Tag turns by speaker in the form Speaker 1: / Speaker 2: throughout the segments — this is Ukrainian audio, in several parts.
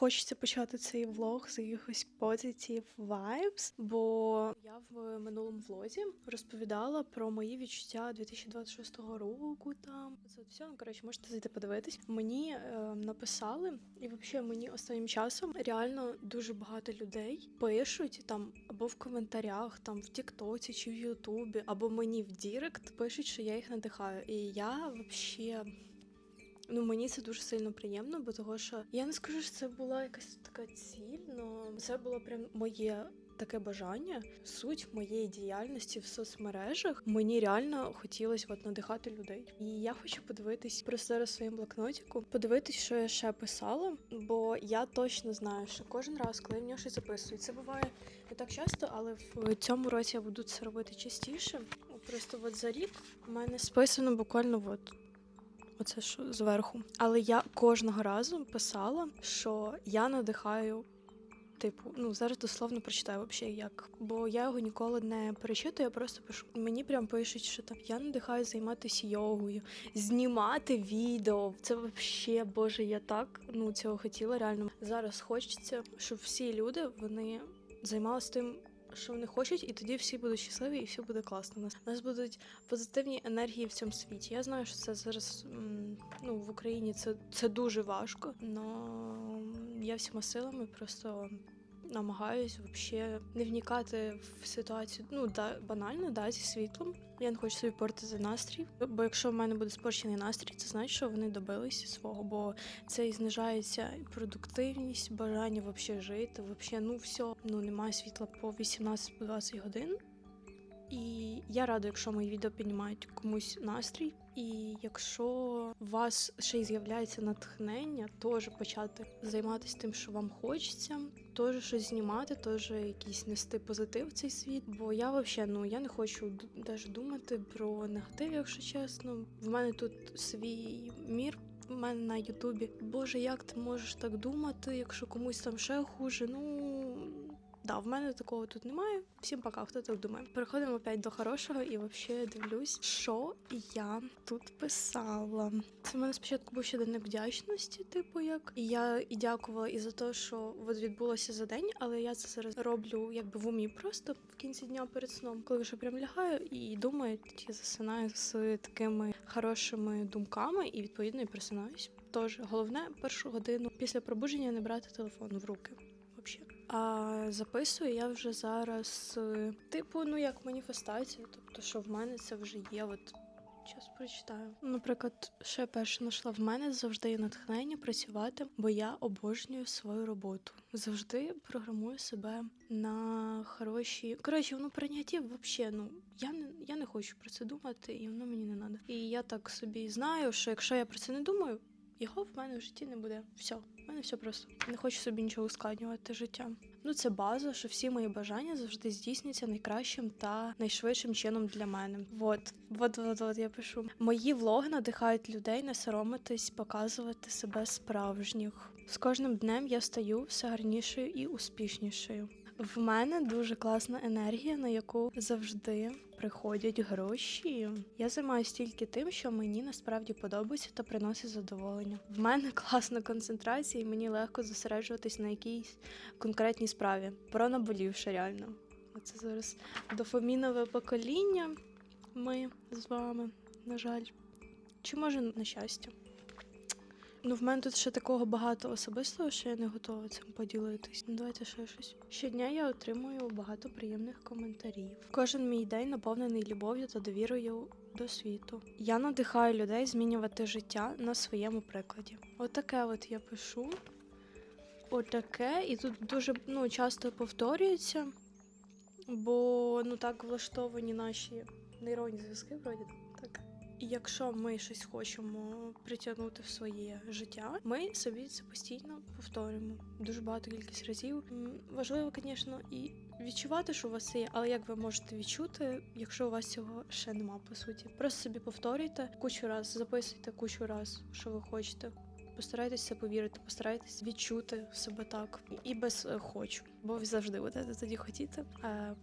Speaker 1: хочеться почати цей влог з якихось позитив vibes, бо я в минулому влозі розповідала про мої відчуття 2026 року. Там це все. Ну коротше, можете зайти подивитись. Мені е, написали, і взагалі мені останнім часом реально дуже багато людей пишуть там або в коментарях, там в Тіктоці чи в Ютубі, або мені в Дірект пишуть, що я їх надихаю. І я взагалі. Ну, мені це дуже сильно приємно, бо того, що я не скажу, що це була якась така ціль, але це було прям моє таке бажання, суть моєї діяльності в соцмережах. Мені реально хотілося от надихати людей. І я хочу подивитись просто зараз в своєму блокнотику, подивитись, що я ще писала, бо я точно знаю, що кожен раз, коли в нього щось записую, це буває не так часто, але в цьому році я буду це робити частіше. Просто от за рік у мене списано буквально от Оце що зверху. Але я кожного разу писала, що я надихаю. Типу, ну зараз дословно прочитаю взагалі як. Бо я його ніколи не перечитую, я просто пишу. Мені прям пишуть, що там я надихаю займатися йогою, знімати відео. Це взагалі, боже, я так ну цього хотіла. Реально зараз хочеться, щоб всі люди вони займалися тим. Що вони хочуть, і тоді всі будуть щасливі, і все буде класно. У нас у нас будуть позитивні енергії в цьому світі. Я знаю, що це зараз ну, в Україні це, це дуже важко, але я всіма силами просто намагаюсь взагалі не вникати в ситуацію. Ну да, банально, да, зі світлом. Я не хочу собі портити настрій. Бо якщо в мене буде спорчений настрій, це значить, що вони добилися свого, бо це і знижається і продуктивність, бажання взагалі жити. Взагалі, ну все, ну немає світла по 18-20 годин. І я рада, якщо мої відео піднімають комусь настрій. І якщо у вас ще й з'являється натхнення, теж почати займатися тим, що вам хочеться, теж щось знімати, теж якийсь нести позитив в цей світ. Бо я взагалі ну я не хочу навіть думати про негатив, якщо чесно. В мене тут свій мір. В мене на Ютубі. Боже, як ти можеш так думати, якщо комусь там ще хуже? Ну Да, в мене такого тут немає. Всім пока, хто так думає. Переходимо опять до хорошого і взагалі дивлюсь, що я тут писала. Це в мене спочатку був ще день вдячності, типу як. І я і дякувала і за те, що от відбулося за день, але я це зараз роблю якби в умі просто в кінці дня перед сном, коли вже прям лягаю і думаю, я засинаю з такими хорошими думками і відповідно і просинаюсь. Тож головне першу годину після пробудження не брати телефон в руки. А записую я вже зараз, е, типу, ну як маніфестацію, тобто, що в мене це вже є. От Зараз прочитаю. Наприклад, ще перше знайшла в мене завжди є натхнення працювати, бо я обожнюю свою роботу. Завжди програмую себе на хороші. Коротше, воно прийняття взагалі, ну я не я не хочу про це думати, і воно мені не треба. І я так собі знаю, що якщо я про це не думаю, його в мене в житті не буде. Все, мене все просто. Не хочу собі нічого ускладнювати життя. Ну, це база, що всі мої бажання завжди здійсняться найкращим та найшвидшим чином для мене. Вот, от, от, от я пишу. Мої влоги надихають людей не соромитись, показувати себе справжніх. З кожним днем я стаю все гарнішою і успішнішою. В мене дуже класна енергія, на яку завжди приходять гроші. Я займаюся тільки тим, що мені насправді подобається та приносить задоволення. В мене класна концентрація, і мені легко зосереджуватись на якійсь конкретній справі. Про наболівше реально. Оце зараз дофамінове покоління. Ми з вами, на жаль. Чи може на щастя? Ну, в мене тут ще такого багато особистого, що я не готова цим поділитись. Ну, давайте ще щось. Щодня я отримую багато приємних коментарів. Кожен мій день наповнений любов'ю та довірою до світу. Я надихаю людей змінювати життя на своєму прикладі. Отаке от я пишу. Отаке, і тут дуже ну, часто повторюється, бо ну так влаштовані наші нейронні зв'язки, вроді якщо ми щось хочемо притягнути в своє життя, ми собі це постійно повторюємо дуже багато кількість разів. Важливо, звісно, і відчувати, що у вас є, але як ви можете відчути, якщо у вас цього ще нема, по суті. Просто собі повторюйте кучу раз, записуйте кучу раз, що ви хочете. Постарайтеся повірити, постарайтесь відчути себе так і без хочу, бо ви завжди будете тоді хотіти.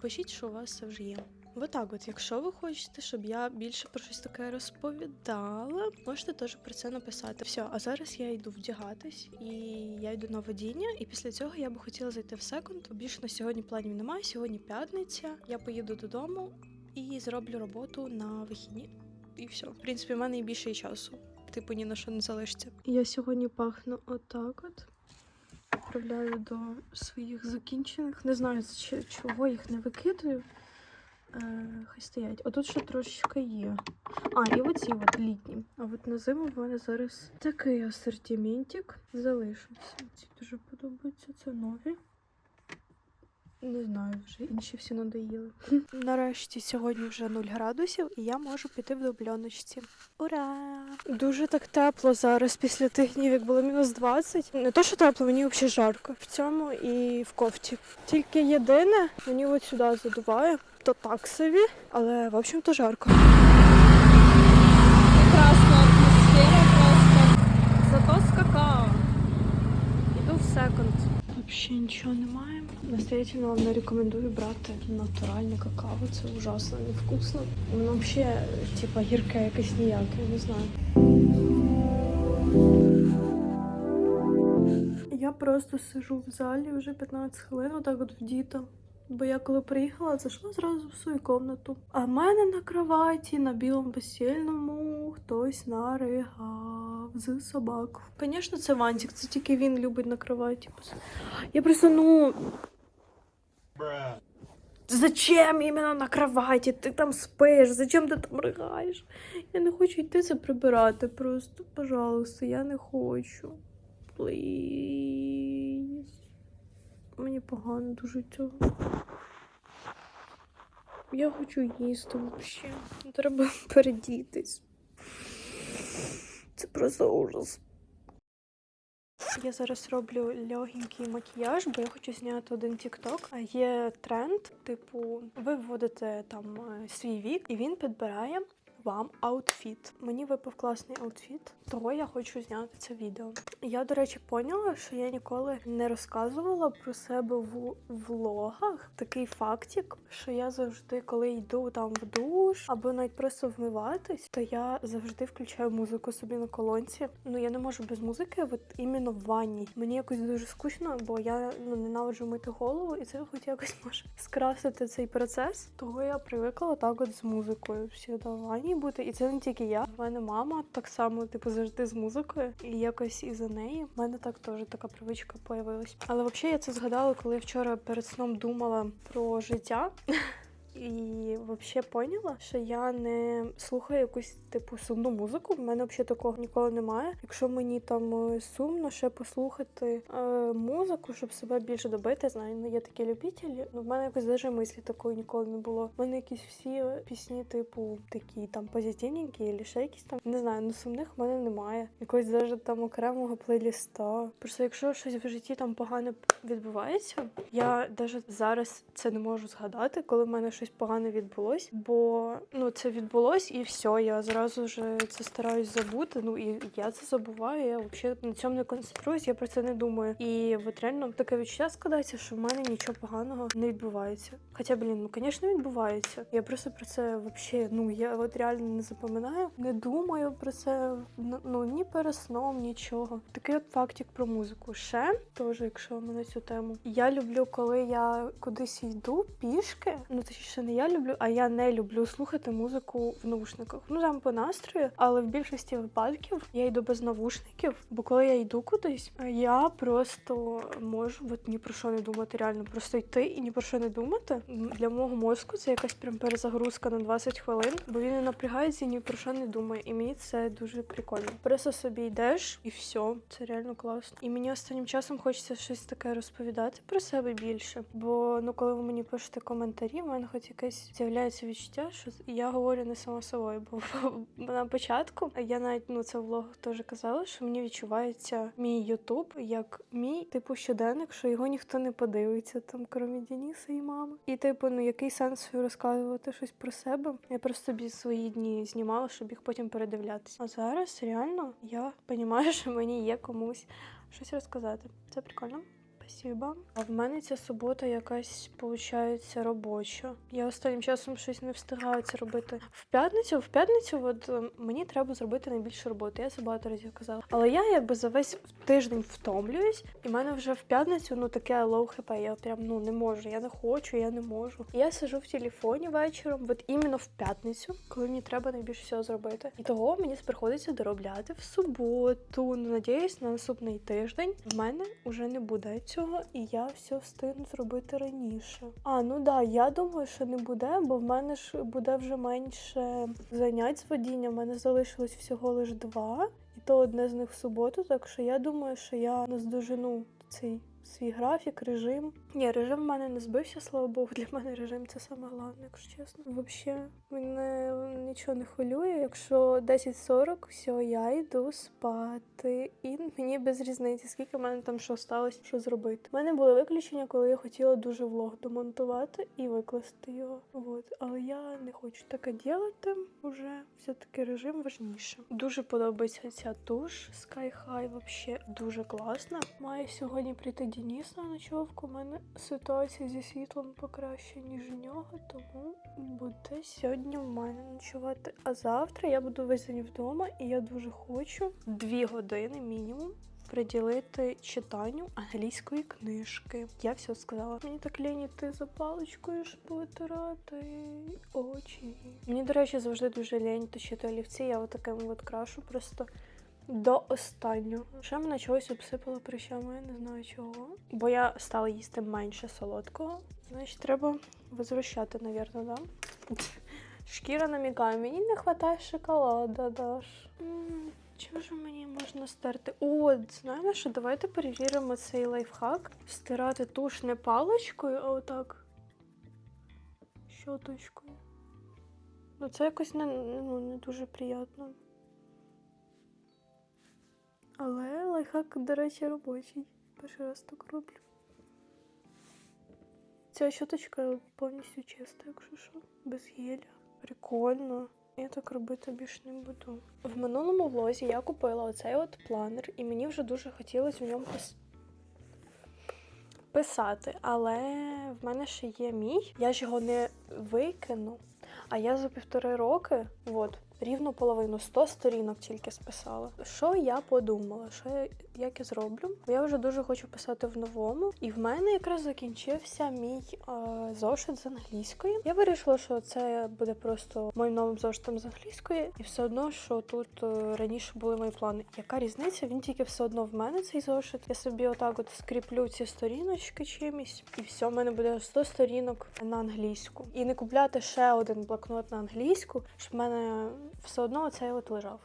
Speaker 1: Пишіть, що у вас це вже є. Отак, от, якщо ви хочете, щоб я більше про щось таке розповідала, можете теж про це написати. Все, а зараз я йду вдягатись і я йду на водіння. І після цього я би хотіла зайти в секунд. Більше на сьогодні планів немає. Сьогодні п'ятниця. Я поїду додому і зроблю роботу на вихідні. І все. В принципі, в мене і більше часу. Типу ні на що не залишиться. Я сьогодні пахну отак от. Відправляю до своїх закінчених. Не знаю, чого їх не викидаю. Е, хай стоять. Отут ще трошечки є. А, і оці от літні. А от на зиму в мене зараз такий асортиментик залишився. Ці дуже подобаються. Це нові. Не знаю, вже інші всі надоїли. Нарешті сьогодні вже 0 градусів, і я можу піти в дубльоночці. Ура! Дуже так тепло зараз після тих днів, як було мінус 20. Не то, що тепло, мені взагалі жарко. В цьому і в кофті. Тільки єдине, мені от сюди задуває, то так собі, але в общем-то жарко.
Speaker 2: Прекрасна атмосфера просто.
Speaker 1: Зато з какао. Іду в секонд. Взагалі нічого немає. Настоятельно вам не рекомендую брати натуральне какао. Це ужасно невкусно. Воно взагалі, типа, гірке якесь ніяке, не знаю. Я просто сижу в залі вже 15 хвилин, отак от вдіта. Бо я коли приїхала, зайшла зразу в свою комнату. А в мене на кроваті на білому постільному хтось наригав з собак. Звісно, це Вантик, це тільки він любить на кроваті. Я просто, ну. Зачем іменно на кроваті? Ти там спиш? Зачем ти там ригаєш? Я не хочу йти це прибирати. Просто, пожалуйста, я не хочу. Please. Погано дуже цього. Я хочу їсти взагалі. Треба передітись. Це просто ужас. Я зараз роблю легенький макіяж, бо я хочу зняти один. А Є тренд, типу, ви вводите там е, свій вік, і він підбирає вам аутфіт. Мені випав класний аутфіт, того я хочу зняти це відео. Я, до речі, поняла, що я ніколи не розказувала про себе в влогах. Такий фактик, що я завжди, коли йду там в душ або навіть просто вмиватись, то я завжди включаю музику собі на колонці. Ну я не можу без музики, от іменно в ванні. Мені якось дуже скучно, бо я ну ненавиджу мити голову, і це хоч якось може скрасити цей процес. Того я привикла так от з музикою всі в ванні бути. І це не тільки я. У мене мама так само, типу, завжди з музикою. І якось і за неї в мене так теж така привичка появилась. Але взагалі я це згадала, коли вчора перед сном думала про життя. І взагалі поняла, що я не слухаю якусь типу сумну музику. В мене взагалі такого ніколи немає. Якщо мені там е, сумно ще послухати е, музику, щоб себе більше добити, знаю, ну є такі любителі. Ну в мене якось даже мислі такої ніколи не було. У мене якісь всі пісні, типу, такі там позитивненькі, або ще якісь там не знаю, ну сумних в мене немає. Якогось даже там окремого плейліста. Просто якщо щось в житті там погане відбувається, я навіть зараз це не можу згадати, коли в мене щось погане відбулось, бо ну це відбулось і все. Я зразу вже це стараюсь забути. Ну і я це забуваю. Я взагалі на цьому не концентруюсь, я про це не думаю. І от реально таке відчуття складається, що в мене нічого поганого не відбувається. Хоча, блін, ну звісно, відбувається. Я просто про це взагалі, ну я от реально не запам'ятаю, не думаю про це. ну, ні перед нічого. Такий от фактик про музику. Ще теж, якщо ми на цю тему. Я люблю, коли я кудись йду пішки. Ну точніше, не я люблю, а я не люблю слухати музику в наушниках. Ну там по настрою, але в більшості випадків я йду без навушників. Бо коли я йду кудись, я просто можу от ні про що не думати. Реально просто йти і ні про що не думати. Для мого мозку це якась прям перезагрузка на 20 хвилин, бо він не напрягається і ні про що не думає. І мені це дуже прикольно. Просто собі йдеш і все. Це реально класно. І мені останнім часом хочеться щось таке розповідати про себе більше. Бо ну, коли ви мені пишете коментарі, в мене хоч якесь з'являється відчуття, що я говорю не сама собою. Бо на початку я навіть ну це в влогах теж казала, що мені відчувається мій Ютуб як мій типу щоденник, що його ніхто не подивиться, там крім Дениса і мами. І типу, ну який сенс розказувати щось про себе? Я просто собі свої дні знімала, щоб їх потім передивлятися. А зараз реально я розумію, що мені є комусь щось розказати. Це прикольно. Спасибо. А в мене ця субота якась виходить робоча. Я останнім часом щось не встигаю це робити. В п'ятницю, в п'ятницю, от е, мені треба зробити найбільше роботи. Я це багато разів казала. Але я якби за весь тиждень втомлююсь, і в мене вже в п'ятницю ну таке лоу хп. Я прям ну не можу, я не хочу, я не можу. Я сижу в телефоні вечором, от іменно в п'ятницю, коли мені треба найбільше всього зробити. І того мені приходиться доробляти в суботу. Ну надіюсь, на наступний тиждень в мене вже не буде цього, і я все встигну зробити раніше. А ну да, я думаю, що не буде, бо в мене ж буде вже менше занять з водінням. В мене залишилось всього лиш два, і то одне з них в суботу. Так що я думаю, що я наздожену цей свій графік, режим. Ні, режим в мене не збився, слава Богу. Для мене режим це саме головне, якщо чесно. Взагалі, мене нічого не хвилює. Якщо 10.40, все, я йду спати. І мені без різниці, скільки в мене там що сталося, що зробити. У мене було виключення, коли я хотіла дуже влог домонтувати і викласти його. От. Але я не хочу таке ділити. Уже все-таки режим важніше. Дуже подобається ця туш Sky High, вообще дуже класна. Має сьогодні прийти Дініс на ночовку. У мене ситуація зі світлом покраще, ніж в нього, тому буде сьогодні в мене ночувати. А завтра я буду весь день вдома, і я дуже хочу дві години мінімум. Приділити читанню англійської книжки. Я все сказала. Мені так лінь йти за паличкою ж повитирати очі. Мені, до речі, завжди дуже лінь точити олівці. Я отаким от крашу просто до останнього. Ще мене чогось обсипало прищами, я не знаю чого. Бо я стала їсти менше солодкого. Значить, треба возвращати, навірно, да? Шкіра намікає, мені не вистачає шоколада, Даш. М, Чого ж мені можна стерти? О, знаєш що, давайте перевіримо цей лайфхак. Стирати туш не паличкою, а отак. Щоточкою. Ну, це якось не, ну, не дуже приємно. Лайфхак, до речі, робочий. Перший раз так роблю. Ця щоточка повністю чиста, якщо що, без геля. Прикольно. Я так робити більше не буду. В минулому влозі я купила оцей от планер, і мені вже дуже хотілося в ньому пис... писати. Але в мене ще є мій. Я ж його не викину. А я за півтори роки, от, рівно половину 100 сторінок тільки списала. Що я подумала? Що я, як я зроблю? Я вже дуже хочу писати в новому, і в мене якраз закінчився мій е, зошит з англійської. Я вирішила, що це буде просто моїм новим зошитом з англійської, і все одно, що тут е, раніше були мої плани. Яка різниця? Він тільки все одно в мене цей зошит. Я собі отак от скріплю ці сторіночки чимось, і все, в мене буде 100 сторінок на англійську. І не купляти ще один блокнот на англійську, щоб в мене все одно цей от лежав.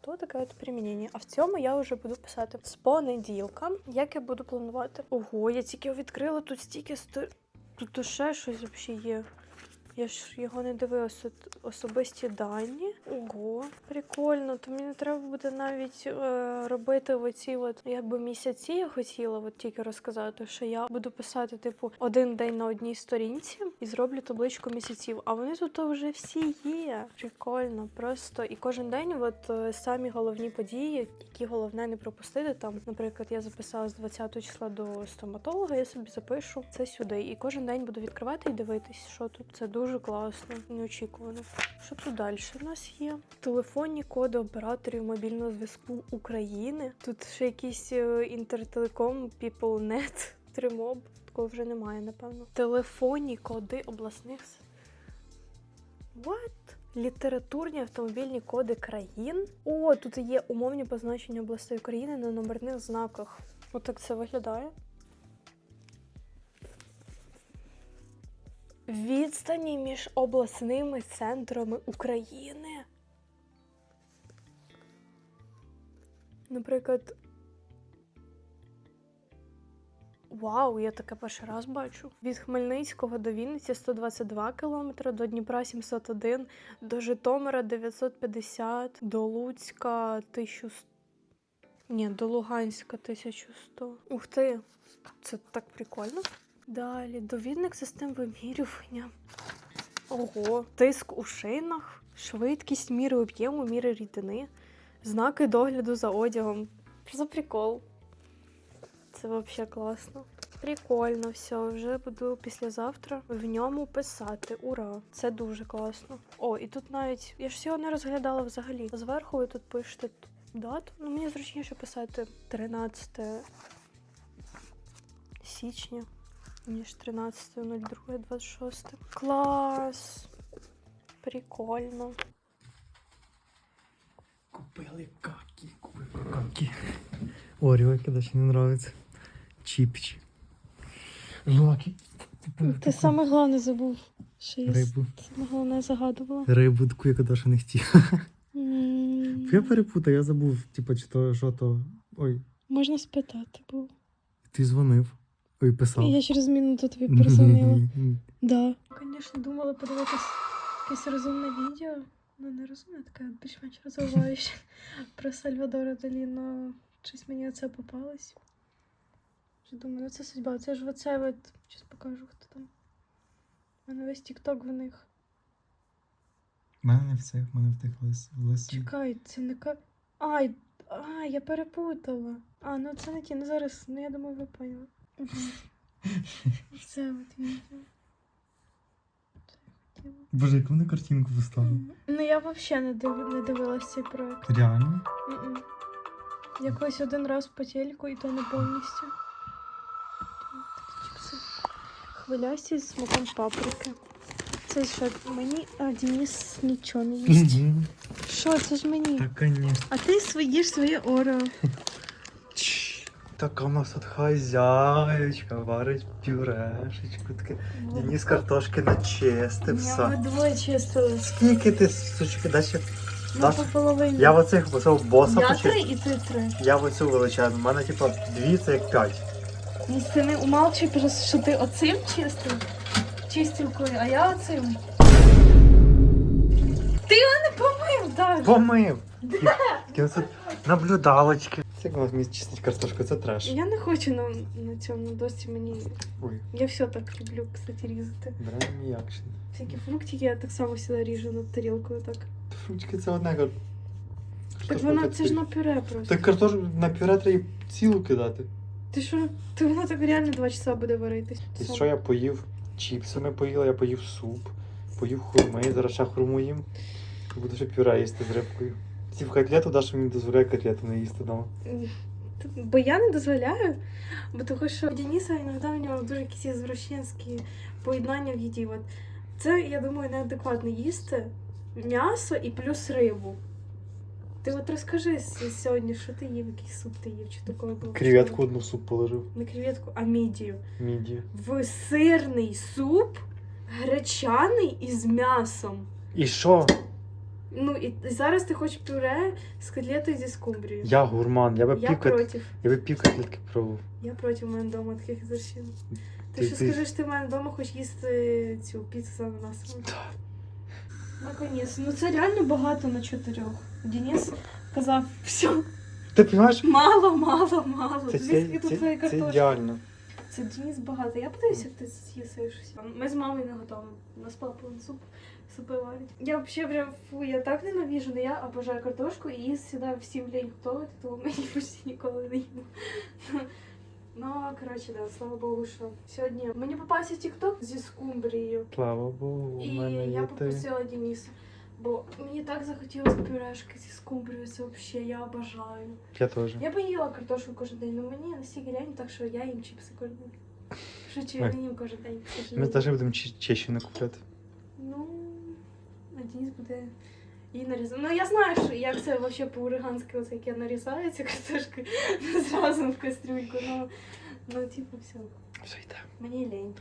Speaker 1: То таке от примінення. А в цьому я вже буду писати з понеділка. Як я буду планувати? Ого, я тільки відкрила тут стільки сто... Тут ще щось взагалі є. Я ж його не дивилася. Особисті дані. Ого, прикольно. То мені треба буде навіть е, робити оці от якби місяці. Я хотіла от тільки розказати, що я буду писати, типу, один день на одній сторінці і зроблю табличку місяців. А вони тут вже всі є. Прикольно, просто і кожен день, от е, самі головні події, які головне не пропустити. Там, наприклад, я записала з 20 числа до стоматолога. Я собі запишу це сюди. І кожен день буду відкривати і дивитись, що тут це дуже класно, неочікувано. Що тут далі в нас є? Телефонні коди операторів мобільного зв'язку України. Тут ще якийсь е, інтертелеком, PeopleNet, Тримоб. Такого вже немає, напевно. Телефонні коди обласних. What? Літературні автомобільні коди країн. О, тут є умовні позначення областей України на номерних знаках. Отак це виглядає. Відстані між обласними центрами України. Наприклад. Вау, я таке перший раз бачу. Від Хмельницького до Вінниці 122 км, до Дніпра 701, до Житомира 950, до Луцька 1100. Ні, до Луганська 1100. Ух ти, це так прикольно. Далі довідник систем вимірювання. Ого, тиск у шинах, швидкість міри об'єму, міри рідини, знаки догляду за одягом. Що за прикол? Це взагалі класно. Прикольно, все, вже буду післязавтра в ньому писати. Ура! Це дуже класно. О, і тут навіть я ж всього не розглядала взагалі. Зверху ви тут пишете дату. Ну мені зручніше писати 13 січня, ніж 13.02.26. Клас! Прикольно.
Speaker 3: Купили каки, купили каки. Орео, яке даже не нравится. Чіпчі. Жлаки.
Speaker 1: Ти саме головне забув. Що я
Speaker 3: Рибу.
Speaker 1: саме головне загадувала.
Speaker 3: Рибу таку, яка даже не хотів.
Speaker 1: М,
Speaker 3: Я перепутав, я забув, типа, чи то, що то. Ой,
Speaker 1: Можна спитати, бо
Speaker 3: ти дзвонив. Ой, писав.
Speaker 1: я через минуту тобі перезвонила. Да. Звісно, думала подивитись якесь розумне відео. Ну, не розумне, таке більш-менш розвиваюче про Сальвадора Далі, но щось мені оце попалось. Що думаю, ну це судьба, це ж оце от. Щас покажу, хто там. У мене весь тік-ток в них.
Speaker 3: У мене не все, в мене втих лис. лис.
Speaker 1: Чекай, це не ка. Ай, а, я перепутала. А, ну це не ті, ну зараз, ну я думаю, ви поняли. Це от відео. Це.
Speaker 3: Боже, яку вони картинку поставили?
Speaker 1: Ну я взагалі не, див... не дивилась цей проект.
Speaker 3: Реально?
Speaker 1: Мгм. Якось один раз по телеку, і то не повністю. Хвилясті з смаком паприки. Це що, мені, а Денис нічого не їсть. Що, це ж мені?
Speaker 3: Так.
Speaker 1: А ти своїш своє орео.
Speaker 3: Така у нас от хазяєчка варить пюрешечку. Таке. Денис картошки начистив
Speaker 1: Я
Speaker 3: все.
Speaker 1: двоє чистила.
Speaker 3: Скільки ти, сучки, дачі?
Speaker 1: Ну,
Speaker 3: Нас-
Speaker 1: по половині.
Speaker 3: Я в оцих оцього боса
Speaker 1: Я
Speaker 3: почистив.
Speaker 1: три і ти три.
Speaker 3: Я в оцю величезну. У мене, типа, дві це як п'ять.
Speaker 1: Ну, ти не умалчуй просто, що ти оцим чистив, чистілкою, а я оцим. Ти його не помив, так.
Speaker 3: Помив! Такі оце наблюдалочки. Це як у нас чистить картошку, це треш.
Speaker 1: Я не хочу на, на цьому досі мені.
Speaker 3: Ой,
Speaker 1: Я все так люблю, кстати, різати.
Speaker 3: беремо м'якшин.
Speaker 1: Всякі фруктики я так само сюди ріжу над тарілкою так.
Speaker 3: Фручки це одне кар...
Speaker 1: Так вона це ж на пюре просто.
Speaker 3: Так картошку на пюре треба цілу кидати.
Speaker 1: Ти що? Ти вона так реально два часа буде варитись.
Speaker 3: І що я поїв? Чіпсами поїла, я поїв суп, поїв хурми, зараз ще хурму їм. Буду ще пюре їсти з рибкою. Сів котлету, Даша мені дозволяє котлету не їсти вдома.
Speaker 1: Бо я не дозволяю, бо того, що у Дениса іноді в нього дуже якісь извращенські поєднання в їді. От. Це, я думаю, неадекватно їсти м'ясо і плюс рибу. Ти от розкажи сьогодні, що ти їв, який суп ти їв, чи такого було?
Speaker 3: Креветку одну в суп положив.
Speaker 1: Не креветку, а мідію.
Speaker 3: Міді.
Speaker 1: В сирний суп гречаний із м'ясом.
Speaker 3: І що?
Speaker 1: Ну і зараз ти хочеш пюре з котлетою зі скумбрією.
Speaker 3: Я гурман, я би
Speaker 1: Я
Speaker 3: пів, кот...
Speaker 1: проти.
Speaker 3: я би пів котлетки пробував.
Speaker 1: Я проти в мене вдома таких зарщин. Ти,
Speaker 3: Ти-
Speaker 1: що
Speaker 3: ти-
Speaker 1: скажеш, ти в мене вдома хочеш їсти цю піцу з ананасом? Наконець. Ну це реально багато на чотирьох. Денис казав, все,
Speaker 3: Ти розумієш?
Speaker 1: мало, мало, мало.
Speaker 3: Це,
Speaker 1: Звідки
Speaker 3: це,
Speaker 1: тут
Speaker 3: це, це ідеально.
Speaker 1: Це Денис багато. Я подивлюся, як ти з'їси щось. Ми з мамою не готові. У нас папа суп, супи варить. Я взагалі прям фу, я так ненавижу, не я обожаю картошку і її завжди всім лень готувати, тому мені почти ніколи не їду. Ну, коротше, да, слава Богу, що сьогодні мені попався тікток зі скумбрією.
Speaker 3: Слава Богу, у
Speaker 1: І я попросила Дениса. Бо мені так захотілося пюрешки зі скумбрією, це взагалі я обожаю.
Speaker 3: Я теж.
Speaker 1: Я їла картошку кожен день, але мені настільки лень, так що я їм чіпси кожен день. Шучу, я не їм кожен день.
Speaker 3: Ми теж будемо чи- чещини купляти.
Speaker 1: Ну, а Денис буде її нарізати. Ну я знаю, що як це взагалі по-уриганськи, оце як я нарізаю цю картошку зразу в кастрюльку. Ну, ну типу, все.
Speaker 3: Все йде.
Speaker 1: Мені лень.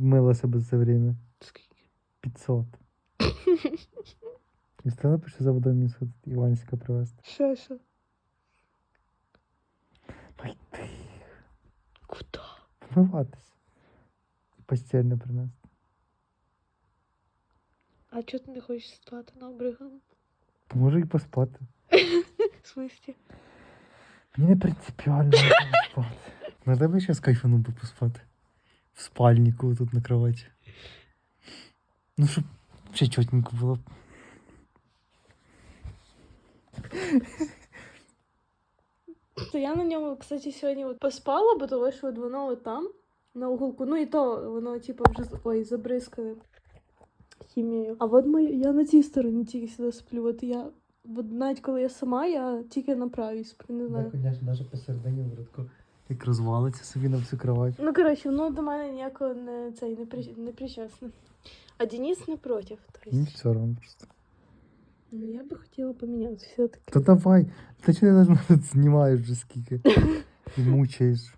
Speaker 3: Мила себе за це время. Скільки? 500. І стала пише за водою мені Іванська привезти.
Speaker 1: Що, що?
Speaker 3: Ну йди.
Speaker 1: Куди?
Speaker 3: Помиватись. Постіль не принести.
Speaker 1: А чого ти не хочеш спати на обригам?
Speaker 3: Може і поспати.
Speaker 1: В смысле?
Speaker 3: Мені не принципіально треба спати. Ну тебе ще з кайфану би поспати. В спальнику тут на кроваті. Ну щоб Ще чотненько було.
Speaker 1: То я на ньому, кстати, сьогодні от поспала, бо що от воно от там, на уголку. Ну і то воно, типу, вже ой, забризкане хімією. А от ми, я на цій стороні тільки сюди сплю. От я, от навіть коли я сама, я тільки на правій сплю, не знаю.
Speaker 3: звісно, навіть посередині вродку. Як розвалиться собі на всю кровать.
Speaker 1: Ну, коротше, воно до мене ніякого не, цей, не, при, не причасне. А Денис не проти. Тобто,
Speaker 3: все одно просто.
Speaker 1: Ну, я би хотіла поміняти все-таки.
Speaker 3: Та давай. Ти чого нас знімаєш вже скільки? І мучаєш.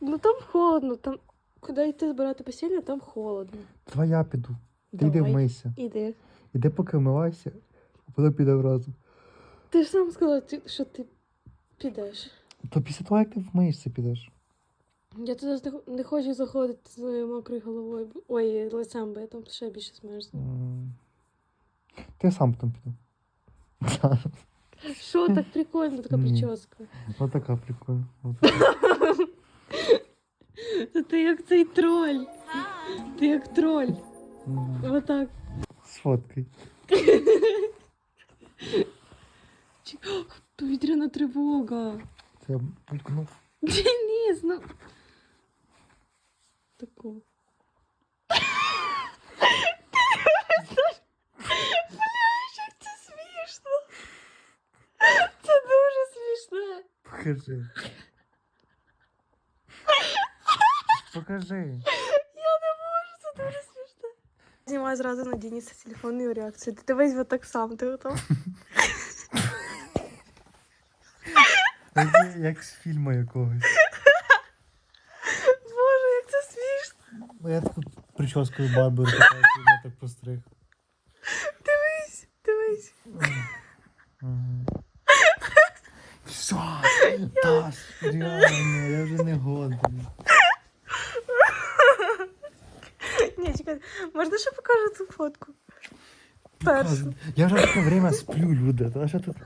Speaker 1: Ну там холодно, там куди йти збирати постіль, там холодно.
Speaker 3: Давай я піду. Ти йди
Speaker 1: Давай.
Speaker 3: вмийся.
Speaker 1: Іди.
Speaker 3: Іди поки вмивайся, а потім підемо разом.
Speaker 1: Ти ж сам сказав, ти- що ти підеш.
Speaker 3: То після того, як ти вмиєшся, підеш.
Speaker 1: Я туди не- не хочу заходити з мокрою головою. бо- Ой, лицем, бо я там ще більше змерзну.
Speaker 3: М. Та я сам потім піду.
Speaker 1: Що так прикольно, така
Speaker 3: Ні.
Speaker 1: прическа.
Speaker 3: Ось така прикольна. Отака.
Speaker 1: Та ти як цей троль. Ти як троль.
Speaker 3: М.
Speaker 1: Отак.
Speaker 3: Сфоткай.
Speaker 1: Чек- Повітряна тривога.
Speaker 3: Це я булькнув.
Speaker 1: Денис, ну. Таку. Це дуже смішно.
Speaker 3: Покажи. Покажи.
Speaker 1: Я не можу, це дуже смішно. Знімаю зразу на Дениса телефонну реакцію. Ти дивись вот так сам, ти готов?
Speaker 3: Як- Як з фільму якогось.
Speaker 1: Боже, як це смішно.
Speaker 3: Ну, Я таку прическою барберу така, що я так постриг.
Speaker 1: Дивись, дивись.
Speaker 3: Ага. Все, Тас, реально, я вже не годен.
Speaker 1: Ні, чекай, можна ще покажу цю фотку? Першу.
Speaker 3: Я вже таке время сплю, люди. Та що тут?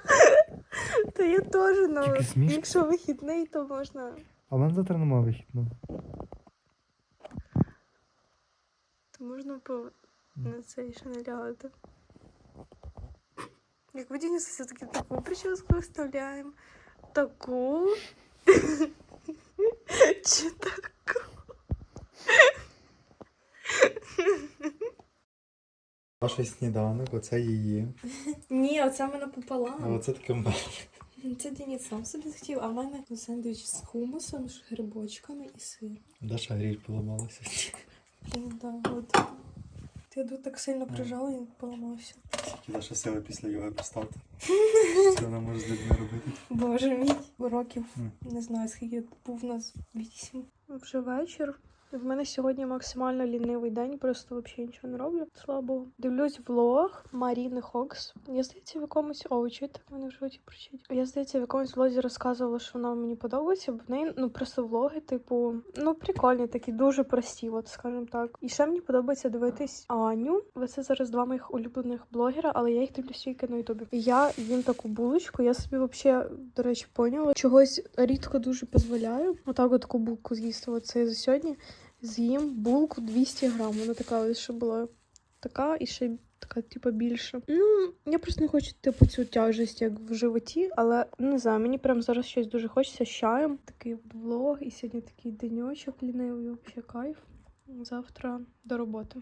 Speaker 1: Та я теж,
Speaker 3: Тільки смішно.
Speaker 1: якщо вихідний, то можна.
Speaker 3: А в мене завтра нема вихідного.
Speaker 1: То можна по на це ще не лягати. Як в все-таки таку прическу вставляємо. Таку. Чи таку?
Speaker 3: Ваш сніданок, оце її.
Speaker 1: Ні, оце в мене пополам.
Speaker 3: оце таке в мене.
Speaker 1: Це Денис сам собі захотів, а в мене сендвіч з хумусом, з грибочками і сиром.
Speaker 3: Даша гріль поламалася.
Speaker 1: Ну, да, от. Я тут так сильно прижала і поламався.
Speaker 3: Даша сила після його представте. Що вона може з людьми робити?
Speaker 1: Боже мій,
Speaker 3: уроків.
Speaker 1: Не знаю, скільки був у нас вісім. Вже вечір. В мене сьогодні максимально лінивий день, просто взагалі нічого не роблю. Слава Богу. Дивлюсь влог Маріни Хокс. Я здається, в якомусь о, чуєте, мене вже очі причить. Я здається, в якомусь влозі розказувала, що вона мені подобається, бо в неї ну просто влоги, типу, ну прикольні, такі дуже прості, от скажімо так. І ще мені подобається дивитись Аню. Ви це зараз два моїх улюблених блогера, але я їх дивлюсь тільки на Ютубі. І Я їм таку булочку. Я собі взагалі, до речі, поняла. Чогось рідко дуже дозволяю. Отак от таку булку з'їсти. Оце за сьогодні з'їм булку 200 грам. Вона така ще була така і ще така, типу, більша. Ну, я просто не хочу, типу, цю тяжесть як в животі, але не знаю, мені прям зараз щось дуже хочеться з чаєм. Такий влог, і сьогодні такий деньочок лінивий, ще кайф. Завтра до роботи.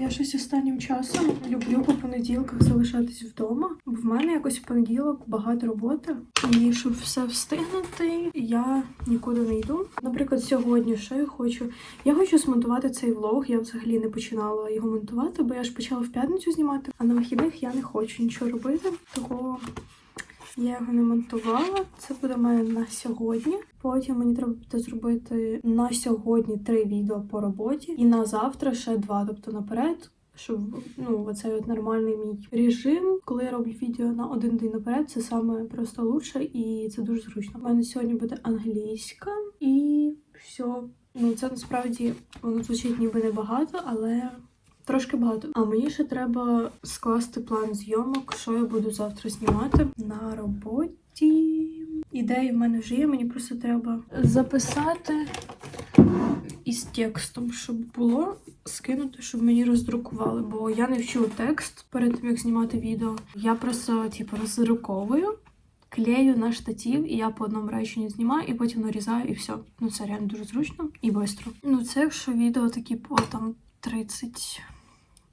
Speaker 1: Я щось останнім часом люблю по понеділках залишатись вдома. Бо в мене якось в понеділок багато роботи. І щоб все встигнути, я нікуди не йду. Наприклад, сьогодні що я хочу. Я хочу змонтувати цей влог. Я взагалі не починала його монтувати, бо я ж почала в п'ятницю знімати, а на вихідних я не хочу нічого робити. Того я його не монтувала. Це буде в мене на сьогодні. Потім мені треба буде зробити на сьогодні три відео по роботі, і на завтра ще два, тобто наперед. Щоб ну оцей от нормальний мій режим, коли я роблю відео на один день наперед, це саме просто лучше і це дуже зручно. У мене сьогодні буде англійська і все. Ну це насправді воно звучить ніби небагато, але трошки багато. А мені ще треба скласти план зйомок, що я буду завтра знімати на роботі. Ідеї в мене вже є, мені просто треба записати із текстом, щоб було скинути, щоб мені роздрукували, бо я не вчу текст перед тим, як знімати відео. Я просто, типу, роздруковую, клею на штатив, і я по одному реченню знімаю, і потім нарізаю, і все. Ну це реально дуже зручно і швидко. Ну, це якщо відео такі по там 30.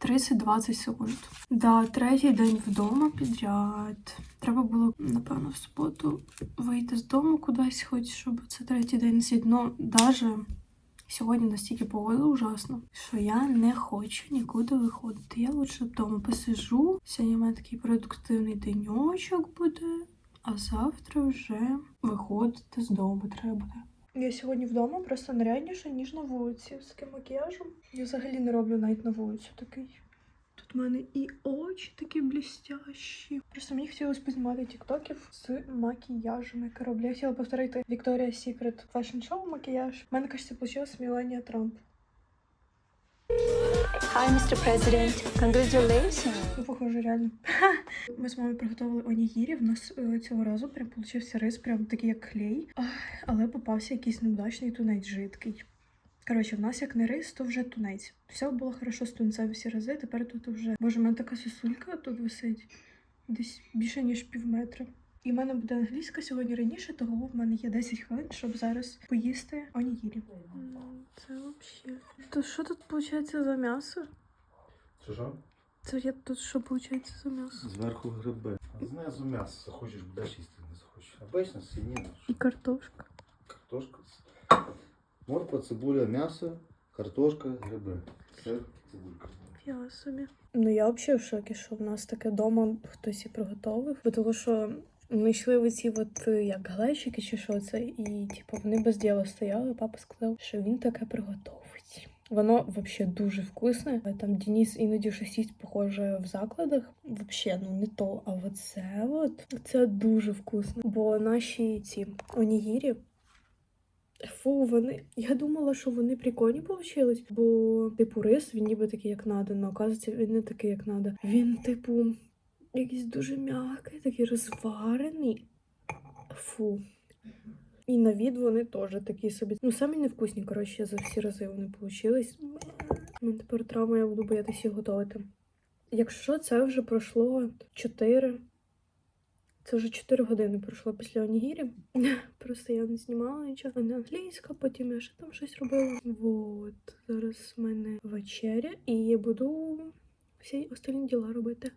Speaker 1: 30-20 секунд. Да, третій день вдома підряд. Треба було, напевно, в суботу вийти з дому кудись, хоч щоб це третій день сидіти. Ну, даже сьогодні настільки погода ужасна, що я не хочу нікуди виходити. Я лучше вдома посижу. Сьогодні в мене такий продуктивний деньочок буде, а завтра вже виходити з дому треба буде. Я сьогодні вдома просто нарядніша, ніж на вулиці з таким макіяжем. Я взагалі не роблю навіть на вулицю такий. Тут в мене і очі такі блістящі. Просто мені хотілося познімати тіктоків з макіяжем, яке роблю. Я хотіла повторити Secret Fashion Show макіяж. У мене, кажеться, вийшло Меланія Трамп.
Speaker 4: Hi, Mr. President. Congratulations.
Speaker 1: Ну, похоже, реально. Ми з мамою приготували онігірі. В нас е, цього разу прям получився рис, прям такий як клей. Але попався якийсь невдачний тунець жидкий. Коротше, в нас як не рис, то вже тунець. Все було хорошо з тунцем всі рази. Тепер тут вже. Боже, в мене така сосулька тут висить. Десь більше, ніж пів метра. І в мене буде англійська сьогодні раніше, того в мене є 10 хвилин, щоб зараз поїсти онігірі. Це взагалі. То що тут виходить за м'ясо?
Speaker 3: Що що?
Speaker 1: Це я тут що виходить за м'ясо?
Speaker 3: Зверху гриби.
Speaker 5: Знизу м'ясо захочеш, будеш їсти, не захочеш. Обично свинина,
Speaker 1: І картошка.
Speaker 5: картошка. Морква, цибуля, м'ясо, картошка, гриби. Сир, цибулька.
Speaker 1: Я собі. Ну я взагалі в шокі, що в нас таке вдома хтось і приготовив. Бо того, що ми йшли в ці от е, як глечики чи що це, і типу вони без діла стояли. Папа сказав, що він таке приготовить. Воно взагалі дуже вкусне. Там Денис іноді щось їсть, похоже, в закладах. Взагалі, ну не то. А оце от це дуже вкусно. Бо наші ці онігірі Фу, вони. Я думала, що вони прикольні получились, бо типу рис, він ніби такий, як надо, але оказується, він не такий, як надо. Він, типу, якийсь дуже м'який, такий розварений. Фу. І на від вони теж такі собі. Ну, самі невкусні, коротше, за всі рази вони получились. У мене тепер травма, я буду боятися їх готувати. Якщо це вже пройшло 4. Це вже 4 години пройшло після онігірі. Просто я не знімала нічого. Не англійська, потім я ще там щось робила. Вот. Зараз в мене вечеря, і я буду всі остальні діла робити.